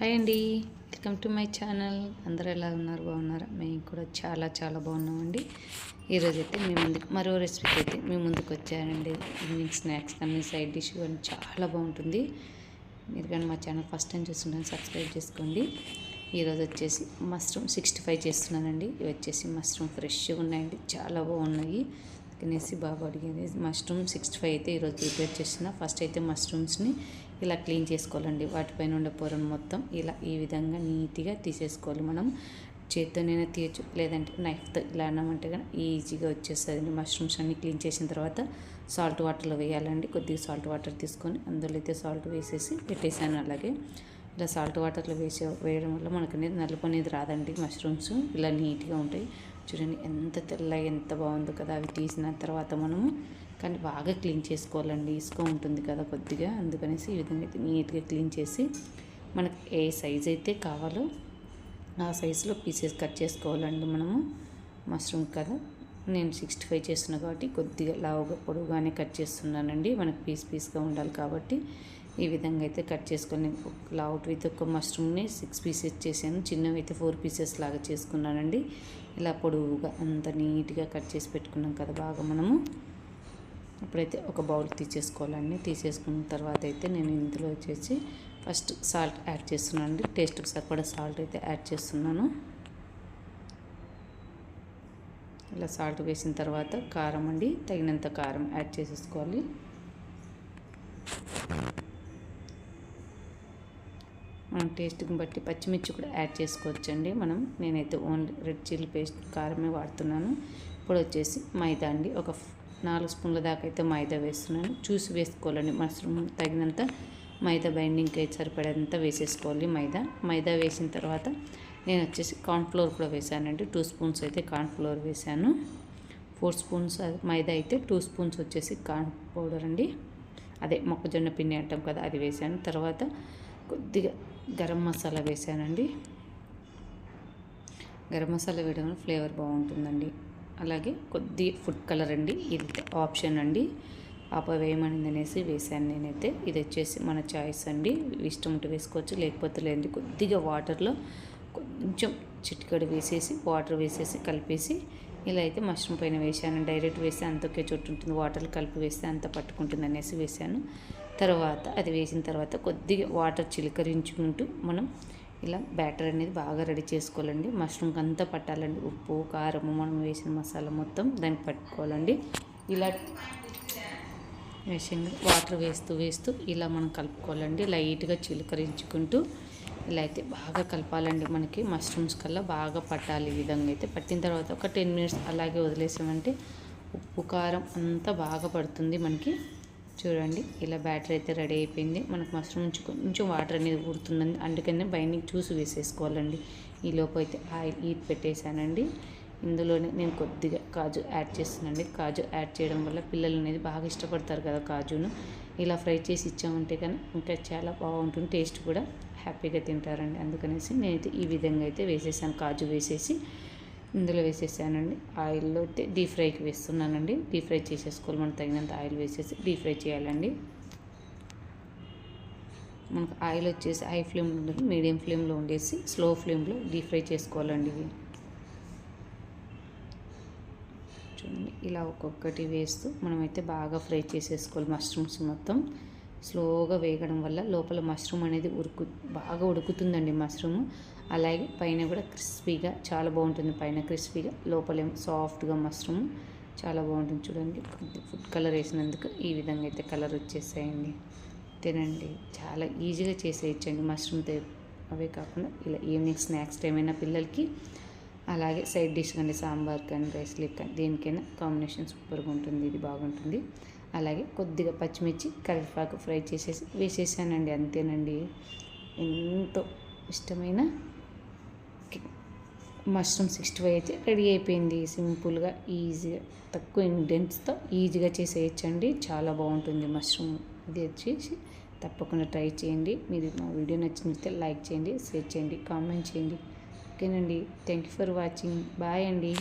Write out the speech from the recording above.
Hi అండి. Welcome to my channel. అందరూ ఎలా ఉన్నారు? బాగున్నారా? మేము కూడా చాలా చాలా బాగున్నామండి. ఈరోజు అయితే మీ ముందుకు మరో రెసిపీకి అయితే మీ ముందుకు వచ్చానండి. ఈవినింగ్ స్నాక్స్ కానీ సైడ్ డిష్ కానీ చాలా బాగుంటుంది. మీరు కానీ మా ఛానల్ ఫస్ట్ టైం చూస్తున్నాను సబ్స్క్రైబ్ చేసుకోండి. ఈరోజు వచ్చేసి మష్రూమ్ సిక్స్టీ ఫైవ్ చేస్తున్నానండి. ఇవి వచ్చేసి మష్రూమ్ ఫ్రెష్గా ఉన్నాయండి. చాలా బాగున్నాయి. తినేసి బాగా అడిగింది. మష్రూమ్ సిక్స్టీ ఫైవ్ అయితే ఈరోజు ప్రిపేర్ చేసిన. ఫస్ట్ అయితే మష్రూమ్స్ని ఇలా క్లీన్ చేసుకోవాలండి. వాటిపైన ఉండే పొరను మొత్తం ఇలా ఈ విధంగా నీట్గా తీసేసుకోవాలి మనం. చేత్తోనైనా తీయచ్చు లేదంటే నైఫ్తో ఇలా అన్నామంటే కానీ ఈజీగా వచ్చేస్తుంది మష్రూమ్స్ అన్ని క్లీన్ చేసిన తర్వాత సాల్ట్ వాటర్లో వేయాలండి. కొద్దిగా సాల్ట్ వాటర్ తీసుకొని అందులో అయితే సాల్ట్ వేసేసి పెట్టేసాను అలాగే. ఇలా సాల్ట్ వాటర్లో వేసే వేయడం వల్ల మనకు అనేది నలుపు అనేది రాదండి. మష్రూమ్స్ ఇలా నీట్గా ఉంటాయి. చూడండి ఎంత తెల్లగా ఎంత బాగుందో కదా అవి తీసిన తర్వాత మనము కానీ బాగా క్లీన్ చేసుకోవాలండి. ఇసుక ఉంటుంది కదా కొద్దిగా. అందుకనేసి ఈ విధంగా అయితే నీట్గా క్లీన్ చేసి మనకు ఏ సైజ్ అయితే కావాలో ఆ సైజులో పీసెస్ కట్ చేసుకోవాలండి మనము. మష్రూమ్ కదా. నేను సిక్స్టీ ఫైవ్ చేస్తున్నా కాబట్టి కొద్దిగా లావుగా పొడుగానే కట్ చేస్తున్నానండి. మనకు పీస్ పీస్గా ఉండాలి కాబట్టి ఈ విధంగా అయితే కట్ చేసుకొని లావుట్ అయితే ఒక మష్రూమ్ని సిక్స్ పీసెస్ చేశాను. చిన్నవి అయితే ఫోర్ పీసెస్ లాగా చేసుకున్నానండి. ఇలా పొడువుగా అంత నీట్గా కట్ చేసి పెట్టుకున్నాం కదా బాగా మనము. ఇప్పుడైతే ఒక బౌల్ తీసేసుకోవాలండి. తీసేసుకున్న తర్వాత అయితే నేను ఇందులో వచ్చేసి ఫస్ట్ సాల్ట్ యాడ్ చేస్తున్నాను అండి టేస్ట్కి సరిపడా సాల్ట్ అయితే యాడ్ చేస్తున్నాను. ఇలా సాల్ట్ వేసిన తర్వాత కారం అండి. తగినంత కారం యాడ్ చేసేసుకోవాలి. టేస్ట్ని బట్టి పచ్చిమిర్చి కూడా యాడ్ చేసుకోవచ్చండి. మనం నేనైతే ఓన్లీ రెడ్ చిల్లీ పేస్ట్ కారమే వాడుతున్నాను. ఇప్పుడు వచ్చేసి మైదా అండి. ఒక నాలుగు స్పూన్ల దాకా అయితే మైదా వేస్తున్నాను. చూసి వేసుకోవాలండి. మష్రూమ్ తగినంత మైదా బైండింగ్కి అయితే సరిపడేంత వేసేసుకోవాలి మైదా. మైదా వేసిన తర్వాత నేను వచ్చేసి కార్న్ఫ్లోర్ కూడా వేసానండి. టూ స్పూన్స్ అయితే కార్న్ఫ్లోర్ వేసాను. ఫోర్ స్పూన్స్ మైదా అయితే టూ స్పూన్స్ వచ్చేసి కార్న్ పౌడర్ అండి. అదే మొక్కజొన్న పిండి అంటాం కదా అది వేసాను. తర్వాత కొద్దిగా గరం మసాలా వేసానండి. గరం మసాలా వేయడం వల్ల ఫ్లేవర్ బాగుంటుందండి. అలాగే కొద్ది ఫుడ్ కలర్ అండి. ఇది ఆప్షన్ అండి. పాప అనేసి వేసాను నేనైతే. ఇది వచ్చేసి మన చాయిస్ అండి. ఇష్టం ఉంటే వేసుకోవచ్చు లేకపోతే లేదండి. కొద్దిగా వాటర్లో కొంచెం చిటికడు వేసేసి వాటర్ వేసేసి కలిపేసి ఇలా అయితే మష్రూమ్ పైన వేసాను డైరెక్ట్ వేస్తే అంత ఒకే చోటు ఉంటుంది. వాటర్ కలిపి వేస్తే అంత పట్టుకుంటుంది అనేసి వేసాను తర్వాత అది వేసిన తర్వాత కొద్దిగా వాటర్ చిలకరించుకుంటూ మనం ఇలా బ్యాటర్ అనేది బాగా రెడీ చేసుకోవాలండి. మష్రూమ్కి అంతా పట్టాలండి. ఉప్పు కారము మనం వేసిన మసాలా మొత్తం దానికి పట్టుకోవాలండి. ఇలా వేసంగా వాటర్ వేస్తూ వేస్తూ ఇలా మనం కలుపుకోవాలండి. లైట్గా చిలకరించుకుంటూ ఇలా అయితే బాగా కలపాలండి. మనకి మష్రూమ్స్ కల్లా బాగా పట్టాలి ఈ విధంగా అయితే. పట్టిన తర్వాత ఒక టెన్ మినిట్స్ అలాగే వదిలేసామంటే ఉప్పు కారం అంతా బాగా పడుతుంది మనకి. చూడండి ఇలా బ్యాటర్ అయితే రెడీ అయిపోయింది. మనకు మష్రూమ్ నుంచి కొంచెం వాటర్ అనేది ఊరుతుందండి అందుకనే బయటికి చూసి వేసేసుకోవాలండి. ఈ లోపు అయితే ఆయిల్ ఈట్ పెట్టేశానండి. ఇందులోనే నేను కొద్దిగా కాజు యాడ్ చేస్తున్నానండి. కాజు యాడ్ చేయడం వల్ల పిల్లలు అనేది బాగా ఇష్టపడతారు కదా కాజును. ఇలా ఫ్రై చేసి ఇచ్చామంటే కానీ ఇంకా చాలా బాగుంటుంది. టేస్ట్ కూడా హ్యాపీగా తింటారండి. అందుకనేసి నేనైతే ఈ విధంగా అయితే వేసేసాను. కాజు వేసేసి ఇందులో వేసేసానండి. ఆయిల్లో అయితే డీప్ ఫ్రైకి వేస్తున్నానండి. డీప్ ఫ్రై చేసేసుకోవాలి. మనం తగినంత ఆయిల్ వేసేసి డీప్ ఫ్రై చేయాలండి. మనకు ఆయిల్ వచ్చేసి హై ఫ్లేమ్లో ఉండదు మీడియం ఫ్లేమ్లో ఉండేసి స్లో ఫ్లేమ్లో డీప్ ఫ్రై చేసుకోవాలండి ఇవి. చూడండి ఇలా ఒక్కొక్కటి వేస్తూ మనమైతే బాగా ఫ్రై చేసేసుకోవాలి మష్రూమ్స్ మొత్తం. స్లోగా వేగడం వల్ల లోపల మష్రూమ్ అనేది ఉరుకు బాగా ఉడుకుతుందండి మష్రూమ్. అలాగే పైన కూడా క్రిస్పీగా చాలా బాగుంటుంది. పైన క్రిస్పీగా లోపలేమో సాఫ్ట్గా మష్రూమ్. చాలా బాగుంటుంది చూడండి. ఫుడ్ కలర్ వేసినందుకు ఈ విధంగా అయితే కలర్ వచ్చేసాయండి. తినండి. చాలా ఈజీగా చేసేయచ్చండి మష్రూమ్తో అవే కాకుండా ఇలా ఈవినింగ్ స్నాక్స్ టైం అయినా పిల్లలకి. అలాగే సైడ్ డిష్ కానీ సాంబార్ కానీ రైస్ లిక్ కానీ దేనికైనా కాంబినేషన్ సూపర్గా ఉంటుంది. ఇది బాగుంటుంది. అలాగే కొద్దిగా పచ్చిమిర్చి కరివేపాకు ఫ్రై చేసేసి వేసేసానండి అంతేనండి. ఎంతో ఇష్టమైన మష్రూమ్ సిక్స్టీ ఫైవ్ అయితే రెడీ అయిపోయింది. సింపుల్గా ఈజీగా తక్కువ ఇంగ్రీడియంట్స్తో ఈజీగా చేసేయచ్చండి. చాలా బాగుంటుంది మష్రూమ్. ఇది వచ్చేసి తప్పకుండా ట్రై చేయండి. మీరు మా వీడియో నచ్చినట్లయితే లైక్ చేయండి షేర్ చేయండి కామెంట్ చేయండి. ఓకేనండి. Thank you for watching. Bye అండి.